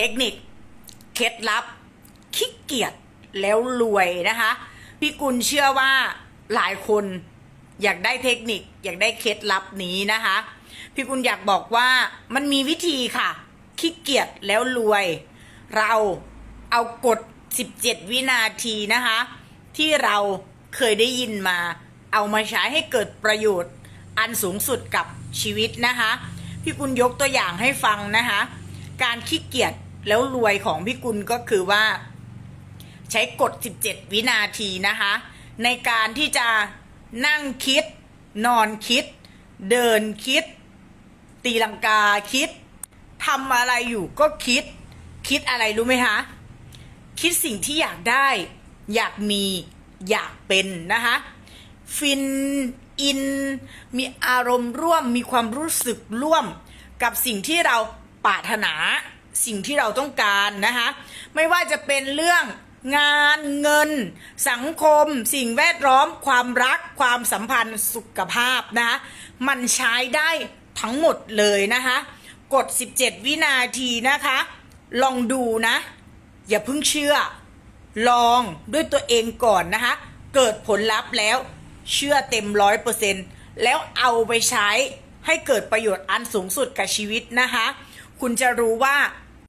เทคนิค เคล็ดลับขี้เกียจแล้วรวยนะคะ พี่กุลเชื่อว่าหลายคนอยากได้เทคนิค อยากได้เคล็ดลับนี้นะคะ พี่กุลอยากบอกว่ามันมีวิธีค่ะขี้เกียจแล้วรวย เราเอากฎ 17 วินาทีนะคะ ที่เราเคยได้ยินมา เอามาใช้ให้เกิดประโยชน์อันสูงสุดกับชีวิตนะคะ พี่กุลยกตัวอย่างให้ฟังนะคะ การขี้เกียจ แล้วรวยของพี่กุลก็คือว่า ใช้กฎ 17 วินาทีนะคะ ในการที่จะนั่งคิด นอนคิด เดินคิด ตีลังกาคิดทำอะไรอยู่ก็คิด คิดอะไรรู้ไหมคะคิดสิ่งที่อยากได้ อยากมีอยากเป็นนะคะฟินอิน มีอารมณ์ร่วมมีความรู้สึกร่วมกับสิ่งที่เราปรารถนา สิ่งที่เราต้องการนะคะไม่ว่าจะเป็นเรื่องงานเงิน สังคม สิ่งแวดล้อม ความรัก ความสัมพันธ์สุขภาพนะคะมันใช้ได้ทั้งหมดเลยนะคะกด 17 วินาทีนะคะ ลองดูนะ อย่าเพิ่งเชื่อ ลองด้วยตัวเองก่อนนะคะ เกิดผลลัพธ์แล้วเชื่อเต็มร้อยเปอร์เซ็นแล้วเอาไปใช้ให้เกิดประโยชน์อันสูงสุดกับชีวิตนะคะ คุณจะรู้ว่า